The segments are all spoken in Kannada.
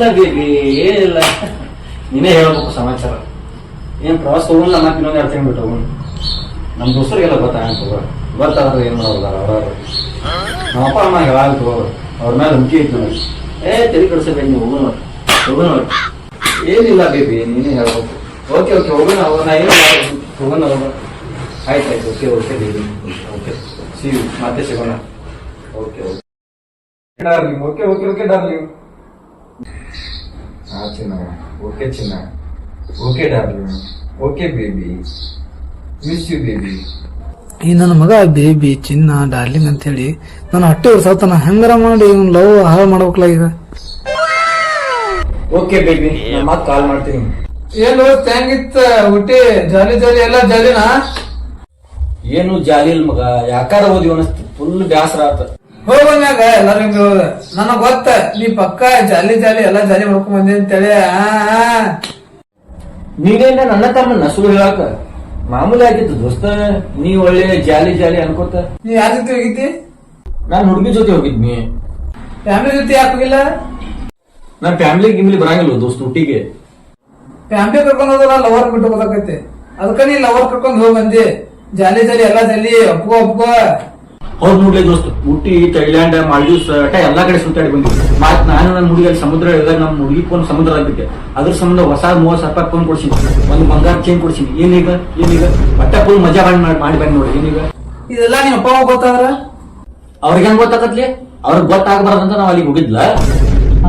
ಏನಿಲ್ಲ ಬೇಬಿ, ಏನಿಲ್ಲ. ನೀನೇ ಹೇಳ್ಬೇಕು ಸಮಾಚಾರ. ಏನ್ ಪ್ರವಾಸ ಹೋಗಲ್ಲ, ಮತ್ತೆ ಇನ್ನೊಂದು ಎರಡು ತಿಂಗಳು ಬಿಟ್ಟು ನಮ್ಮ ದೋಸ್ತರಿಗೆಲ್ಲ ಗೊತ್ತಾಗ ಗೊತ್ತಾದ್ರೆ ಏನ್ ಮಾಡೋಲ್ಲ ಅವ್ರವ್ರು ನಮ್ಮ ಅಪ್ಪ, ಅಮ್ಮ ಹೇಳಾಗ ತಗೋರು ಅವ್ರ ಮೇಲೆ ಹುಂಕಿ ಇತ್ತು ನನಗೆ. ಏ ತೆರಿ ಕಡಿಸಬೇಕು ನೀವು ಹೋಗೋಣ ಹೋಗೋಣ ಏನಿಲ್ಲ ಬೇಬಿ, ನೀನೇ ಹೇಳ್ಬೇಕು. ಓಕೆ ಓಕೆ ಹೋಗೋಣ ಹೋಗೋಣ ಏನು ಹೋಗೋಣ ಹೋಗೋಣ ಆಯ್ತು ಆಯ್ತು okay okay baby. Okay see ಮತ್ತೆ ಸಿಗೋಣ. Okay okay darling okay okay okay darling ಚಿನ್ನ ಓಕೆ ಚಿನ್ನ. Okay darling okay baby. Miss you baby. ಈ ನನ್ನ ಮಗ ಬೇಬಿ ಚಿನ್ನ ಡಾರ್ಲಿಂಗ್ ಅಂತೇಳಿ ನಾನು ಹೊಟ್ಟೆ ಉರ್ಸಾತನ ಹೆಂಗಾರ ಮಾಡಿ ಇವ್ನ ಲವ್ ಹಾಳು ಮಾಡ್ಬೇಕಲ್ಲ ಈಗ ಓಕೆ ಬೇಬಿ ನಾನು ಮತ್ತೆ ಕಾಲ್ ಮಾಡ್ತೀನಿ. ಏನು ಹೆಂಗಿತ್ತ ಹುಟ್ಟಿ ಜಾಲಿ ಜಾಲಿ ಎಲ್ಲ ಜಾಲಿನಾ? ಏನು ಜಾಲಿ ಇಲ್ಲ ಮಗ ಯಾಕಾರ ಓದಿ ಅನಿಸ್ತು ಫುಲ್ ಬ್ಯಾಸರ ಆತ. ಹೋಗ್ಯಾಗ ಎಲ್ಲಾರು ನನಗೆ ನನಗ್ ಗೊತ್ತ ನೀ ಪಕ್ಕ ಜಾಲಿ ಜಾಲಿ ಎಲ್ಲಾ ಜಾಲಿ ಮಾಡ್ಕೊಂಡ್ ಬಂದಿ ಅಂತೇಳಿ. ನೀನೇನ ನನ್ನ ತಮ್ಮನ್ನ ಸುಳ್ಳು ಹೇಳಾಕ. ಮಾಮೂಲಿ ಆಗಿತ್ತು ದೋಸ್ತ ನೀ ಒಳ್ಳೆ ಜಾಲಿ ಜಾಲಿ ಅನ್ಕೋತ. ನೀ ಯಾರ ಜೊತೆ ಹೋಗಿದ್ದಿ? ನಾನ್ ಹುಡುಗಿ ಜೊತೆ ಹೋಗಿದ್ನಿ. ಫ್ಯಾಮಿಲಿ ಜೊತೆ ಯಾಕೆ ಹೋಗಿಲ್ಲ? ನಾನ್ ಫ್ಯಾಮಿಲಿ ಗಿಮ್ಲಿ ಬರಂಗಿಲ್ಲ ದೋಸ್ತ ಊಟಿಗೆ ಫ್ಯಾಮಿಲಿ ಕರ್ಕೊಂಡ್ ಹೋದ್ರ ಲವರ್ ಬಿಟ್ಟು ಹೋಗಕೈತಿ ಅದಕ್ಕ ನೀ ಲವರ್ ಕರ್ಕೊಂಡ್ ಹೋಗ್ ಬಂದಿ. ಜಾಲಿ ಜಾಲಿ ಎಲ್ಲಾ ಜಾಲಿ ಒಪ್ಕೋ ಒಪ್ಕೋ ಅವ್ರು ನೋಡ್ಲಿ ದೋಸ್ತ ಊಟಿ ಥೈಲ್ಯಾಂಡ್ ಮಾಲ್ಡೀವ್ಸ್ ಅಟ ಎಲ್ಲಾ ಕಡೆ ಸುತ್ತಾಡಿ ಬಂದ್ವಿ. ಮತ್ ನಾನು ನನ್ನ ಹುಡುಗಿಯಲ್ಲಿ ಸಮುದ್ರ ಇಳಿದಾಗ ನಮ್ಮ ಹುಡುಗಿ ಫೋನ್ ಸಮುದ್ರ ಆಗ್ಬಿಟ್ಟೆ. ಅದ್ರ ಸಂಬಂಧ ಹೊಸ ಮೂವತ್ ಸಾವಿರ ರೂಪಾಯಿ ಫೋನ್ ಕೊಡ್ಸಿನಿ. ಒಂದು ಬಂಗಾರ ಚೇನ್ ಕೊಡ್ಸಿನಿ. ಏನೀಗ ಏನೀಗ ಬಟ್ಟ ಫುಲ್ ಮಜಾ ಮಾಡಿ ಮಾಡಿ ಮಾಡಿ ಬಂದ್ ನೋಡಿ ಏನೀಗ ಇದೆಲ್ಲ ನಿಮ್ ಅಪ್ಪ ಗೊತ್ತಾದ್ರ? ಅವ್ರಿಗೆ ಹೆಂಗ್ ಗೊತ್ತಾಗತ್ಲಿ ಅವ್ರಿಗೆ ಗೊತ್ತಾಗಬಾರ್ದಂತ ನಾವ್ ಅಲ್ಲಿಗೆ ಹೋಗಿದ್ಲ.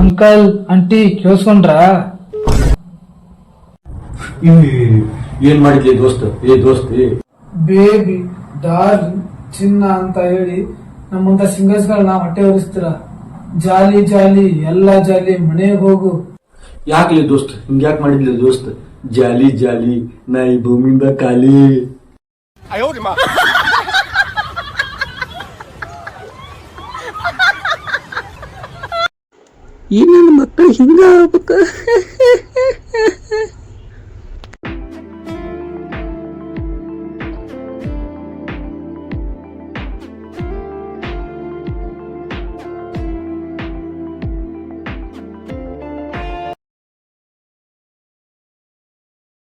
Uncle aunty ಕೇಳಿಸ್ಕೊಂಡ್ರ? ಏನ್ ಮಾಡಿದ್ಲಿ ದೋಸ್ತ? ಏ ದೋಸ್ತ್ ಏ. Baby darling. ಚಿನ್ನ ಅಂತ ಹೇಳಿ ನಮ್ಮಂತ ಸಿಂಗರ್ಸ್ ಗಳನ್ನ ಹೊಟ್ಟೆ ಹೊರಿಸ್ತೀರ? ಜಾಲಿ ಜಾಲಿ ಎಲ್ಲಾ ಜಾಲಿ ಮನೆಗೆ ಹೋಗು. ಯಾಕ್ಲಿ ದೋಸ್ತ್? ಹಿಂಗ್ಯಾಕ್ ಮಾಡಿದ್ಲಿ ದೋಸ್ತ್? ಜಾಲಿ ಜಾಲಿ ನಾ ಈ ಭೂಮಿಯಿಂದ ಖಾಲಿ. ಈ ನನ್ನ ಮಕ್ಕಳು ಹಿಂಗ ಆಗ್ಬೇಕ